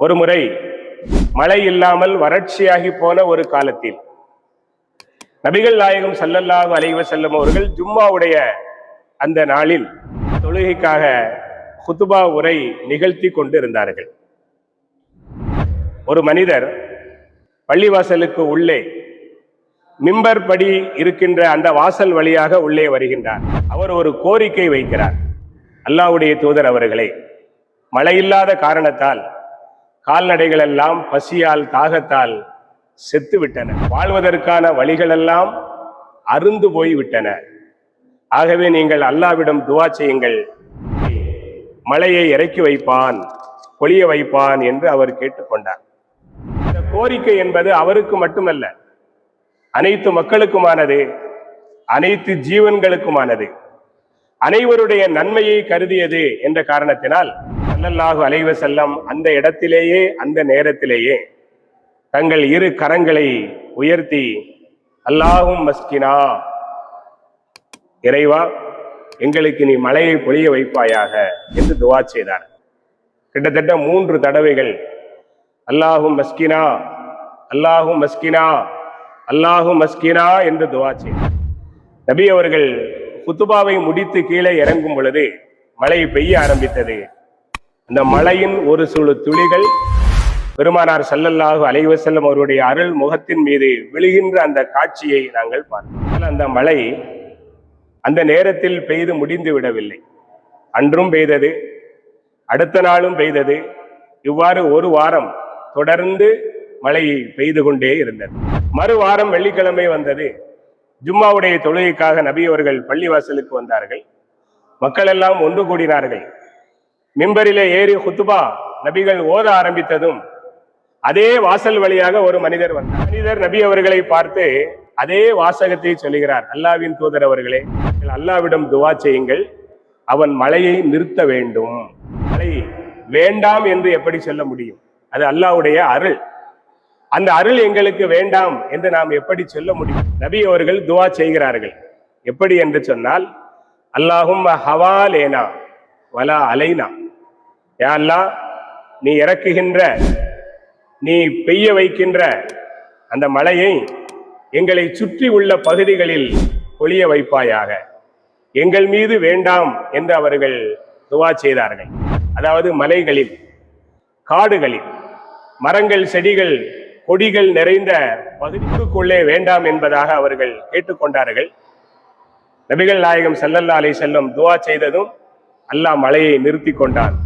ஒரு முறை மழை இல்லாமல் வறட்சியாகி போன ஒரு காலத்தில் நபிகள் நாயகம் சல்லல்லாஹு அலைவ செல்லும் அவர்கள் ஜும்மாவுடைய அந்த நாளில் தொழுகைக்காக குத்துபா உரை நிகழ்த்தி கொண்டு இருந்தார்கள் ஒரு மனிதர் பள்ளிவாசலுக்கு உள்ளே மிம்பர் படி இருக்கின்ற அந்த வாசல் வழியாக உள்ளே வருகின்றார். அவர் ஒரு கோரிக்கை வைக்கிறார். அல்லாஹ்வுடைய தூதர் அவர்களே மழை இல்லாத காரணத்தால் கால்நடைகள் எல்லாம் பசியால் தாகத்தால் செத்துவிட்டன. வாழ்வதற்கான வழிகளெல்லாம் அருந்து போய் விட்டன ஆகவே நீங்கள் அல்லாவிடம் துவா செய்யுங்கள். மழையை இறக்கி வைப்பான் பொழிய வைப்பான் என்று அவர் கேட்டுக்கொண்டார். இந்த கோரிக்கை என்பது அவருக்கு மட்டுமல்ல அனைத்து மக்களுக்குமானது அனைத்து ஜீவன்களுக்குமானது. அனைவருடைய நன்மையை கருதியது என்ற காரணத்தினால் சல்லல்லாஹு அலைவ செல்லம் அந்த இடத்திலேயே அந்த நேரத்திலேயே தங்கள் இரு கரங்களை உயர்த்தி அல்லாஹும் மஸ்கினா இறைவா எங்களுக்கு நீ மழையை பொழிய வைப்பாயாக என்று துவா செய்தார். கிட்டத்தட்ட மூன்று தடவைகள் அல்லாஹும் மஸ்கினா அல்லாஹும் மஸ்கினா அல்லாஹும் மஸ்கினா என்று துவா செய்தார். நபி அவர்கள் குத்துபாவை முடித்து கீழே இறங்கும் பொழுது மழை பெய்ய ஆரம்பித்தது. அந்த மழையின் ஒரு சுழு துளிகள் பெருமானார் சல்லல்லாஹு அலைஹி செல்லும் அவருடைய அருள் முகத்தின் மீது விழுகின்ற அந்த காட்சியை நாங்கள் பார்த்தோம். அந்த மழை அந்த நேரத்தில் பெய்து முடிந்து விடவில்லை. அன்றும் பெய்தது அடுத்த நாளும் பெய்தது. இவ்வாறு ஒரு வாரம் தொடர்ந்து மழை பெய்து கொண்டே இருந்தது. மறு வாரம் வெள்ளிக்கிழமை வந்தது. ஜும்மாவுடைய தொழுகைக்காக நபி அவர்கள் பள்ளிவாசலுக்கு வந்தார்கள். மக்கள் எல்லாம் ஒன்று கூடினார்கள். மிம்பரிலே ஏறி குத்துபா நபிகள் ஓத ஆரம்பித்ததும் அதே வாசல் வழியாக ஒரு மனிதர் வந்தார். மனிதர் நபி அவர்களை பார்த்து அதே வாசகத்தை சொல்கிறார் அல்லாவின் தூதர் அவர்களே அல்லாவிடம் துவா செய்யுங்கள். அவன் மழையை நிறுத்த வேண்டும். மழை வேண்டாம் என்று எப்படி சொல்ல முடியும்? அது அல்லாஹ்வுடைய அருள். அந்த அருள் எங்களுக்கு வேண்டாம் என்று நாம் எப்படி சொல்ல முடியும்? நபி அவர்கள் துவா செய்கிறார்கள். எப்படி என்று சொன்னால் அல்லாஹும் ஹவாலேனா வலா அலைனா. யா அல்லாஹ் நீ இறக்குகின்ற நீ பெய்ய வைக்கின்ற அந்த மழையை எங்களை சுற்றி உள்ள பகுதிகளில் பொழிய வைப்பாயாக. எங்கள் மீது வேண்டாம் என்று அவர்கள் துவா செய்தார்கள். அதாவது மலைகளில் காடுகளில் மரங்கள் செடிகள் கொடிகள் நிறைந்த பகுதிக்குள்ளே வேண்டாம் என்பதாக அவர்கள் கேட்டுக்கொண்டார்கள் நபிகள் நாயகம் செல்லல்லா அலை செல்லும் துவா செய்ததும் அல்லாஹ் மழையை நிறுத்தி கொண்டான்.